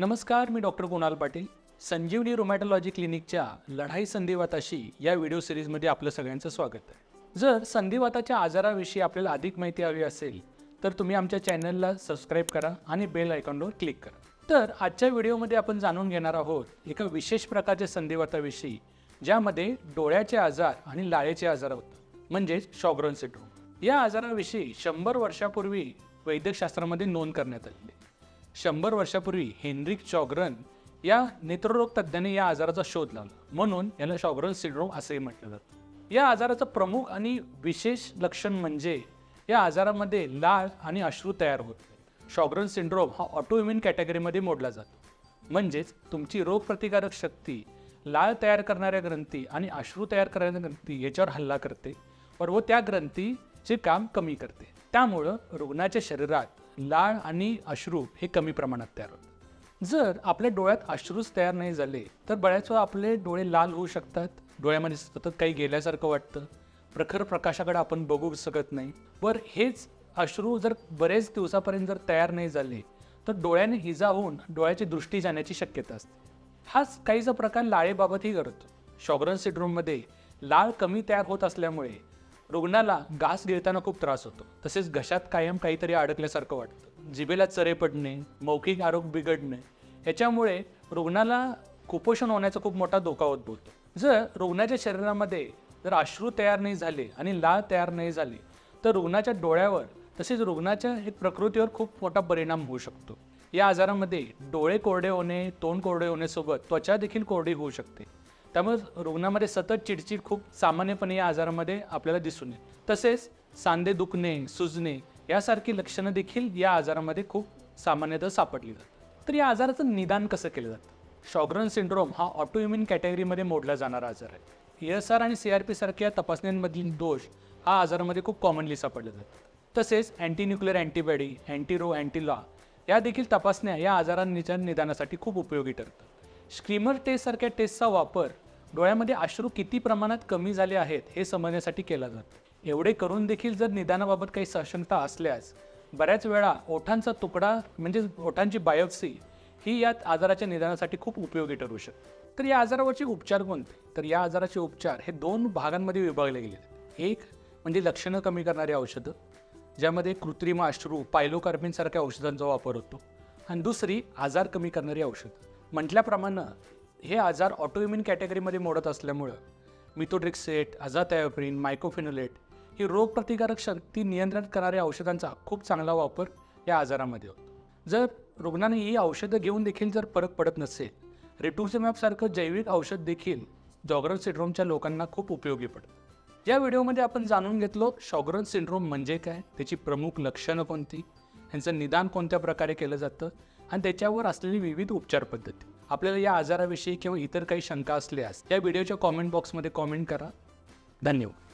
नमस्कार मी doctor Kunal Patil. Sanjeevani rheumatology क्लिनिकच्या लढाई संधिवाताशी या व्हिडिओ सिरीजमध्ये आपलं सगळ्यांचं स्वागत आहे. जर संधिवाताच्या आजाराविषयी आपल्याला अधिक माहिती हवी असेल तर तुम्ही आमच्या चॅनलला सबस्क्राईब करा आणि बेल आयकॉनवर क्लिक करा. तर आजच्या व्हिडिओमध्ये आपण जाणून घेणार आहोत एका विशेष प्रकारच्या संधिवाताविषयी ज्यामध्ये डोळ्याचे आजार आणि लाळेचे आजार होतात म्हणजेच शॉग्रॉन सिड्रोम या आजाराविषयी शंभर वर्षापूर्वी वैद्यकशास्त्रामध्ये नोंद करण्यात आलेली शंभर वर्षापूर्वी हेनरिक चॉगरन या नेत्ररोग तज्ज्ञाने या आजाराचा शोध लावला. म्हणून याला शॉग्रन सिंड्रोम असेही म्हटलं जातं. या आजाराचं प्रमुख आणि विशेष लक्षण म्हणजे या आजारामध्ये लाळ आणि अश्रू तयार होत नाही शॉग्रन सिंड्रोम हा ऑटोइम्युन कॅटेगरीमध्ये मोडला जातो. म्हणजेच तुमची रोगप्रतिकारक शक्ती लाळ तयार करणाऱ्या ग्रंथी आणि अश्रू तयार करणाऱ्या ग्रंथी याच्यावर हल्ला करते वर व त्या ग्रंथीचे काम कमी करते. त्यामुळं रुग्णाच्या शरीरात लाळ आणि अश्रू हे कमी प्रमाणात तयार होतात. जर आपल्या डोळ्यात अश्रूच तयार नाही झाले तर बऱ्याच वेळा आपले डोळे लाल होऊ शकतात. डोळ्यामध्ये सतत काही गेल्यासारखं वाटतं. प्रखर प्रकाशाकडे आपण बघू शकत नाही. वर हेच अश्रू जर बरेच दिवसापर्यंत जर तयार नाही झाले तर डोळ्याने हिजा होऊन डोळ्याची दृष्टी जाण्याची शक्यता असते. हाच काहीचा प्रकार लाळेबाबतही करतो शॉगरन सिड्रोममध्ये लाळ कमी तयार होत असल्यामुळे रुग्णाला घास गिळताना खूप त्रास होतो. तसेच घशात कायम काहीतरी अडकल्यासारखं वाटतं. जिभेला चरे पडणे मौखिक आरोग्य बिघडणे याच्यामुळे रुग्णाला कुपोषण होण्याचा खूप मोठा धोका उद्भवतो. जर रुग्णाच्या शरीरामध्ये जर अश्रू तयार नाही झाले आणि लाळ तयार नाही झाली तर रुग्णाच्या डोळ्यावर तसेच रुग्णाच्या एक प्रकृतीवर खूप मोठा परिणाम होऊ शकतो. या आजारामध्ये डोळे कोरडे होणे तोंड कोरडे होण्यासोबत त्वचा देखील कोरडी होऊ शकते. त्यामुळे रुग्णामध्ये सतत चिडचिड खूप सामान्यपणे या आजारामध्ये आपल्याला दिसून येईल तसेच सांधे दुखणे सुजणे यासारखी लक्षणं देखील या आजारामध्ये खूप सामान्यतः सापडली जातात. तर या आजाराचं निदान कसं केलं जातं? शॉग्रन सिंड्रोम हा ऑटोइम्युन कॅटेगरीमध्ये मोडला जाणारा आजार आहे. E एस आर आणि सी आर पी सारख्या तपासण्यांमधील दोष हा आजारामध्ये खूप कॉमनली सापडले जातात. तसेच anti nuclear antibody anti Ro anti La या देखील तपासण्या या आजारांच्या निदानासाठी खूप उपयोगी ठरतात. स्क्रीमर टेस्टसारख्या टेस्टचा वापर डोळ्यामध्ये अश्रू किती प्रमाणात कमी झाले आहेत हे समजण्यासाठी केला जातो. एवढे करून देखील जर निदानाबाबत काही सशंकता असल्यास बऱ्याच वेळा ओठांचा तुकडा म्हणजे ओठांची बायोप्सी ही या आजाराच्या निदानासाठी खूप उपयोगी ठरू शकते. तर या आजारावरचे उपचार कोणते तर या आजाराचे उपचार हे दोन भागांमध्ये विभागले गेले एक म्हणजे लक्षणं कमी करणारी औषधं ज्यामध्ये कृत्रिम अश्रू पायलोकार्बिनसारख्या औषधांचा वापर होतो. आणि दुसरी आजार कमी करणारी औषधं. म्हटल्याप्रमाणे हे आजार ऑटोइम्युन कॅटेगरीमध्ये मोडत असल्यामुळं मिथोड्रिक्सेट अझाथायोप्रिन मायकोफिनोलेट ही रोगप्रतिकारक शक्ती नियंत्रित करणाऱ्या औषधांचा खूप चांगला वापर या आजारामध्ये होतो. जर रुग्णाने ही औषधं घेऊन देखील जर फरक पडत नसेल रेटुसिमॅपसारखं जैविक औषध देखील जॉगरन सिंड्रोमच्या लोकांना खूप उपयोगी पडतं. या व्हिडिओमध्ये आपण जाणून घेतलो शॉगरन सिंड्रोम म्हणजे काय त्याची प्रमुख लक्षणं कोणती ह्यांचं निदान कोणत्या प्रकारे केलं जातं आणि त्याच्यावर असलेली विविध उपचार पद्धती. आपल्याला या आजाराविषयी किंवा इतर काही शंका असल्यास या व्हिडिओच्या कॉमेंट बॉक्समध्ये कॉमेंट करा. धन्यवाद.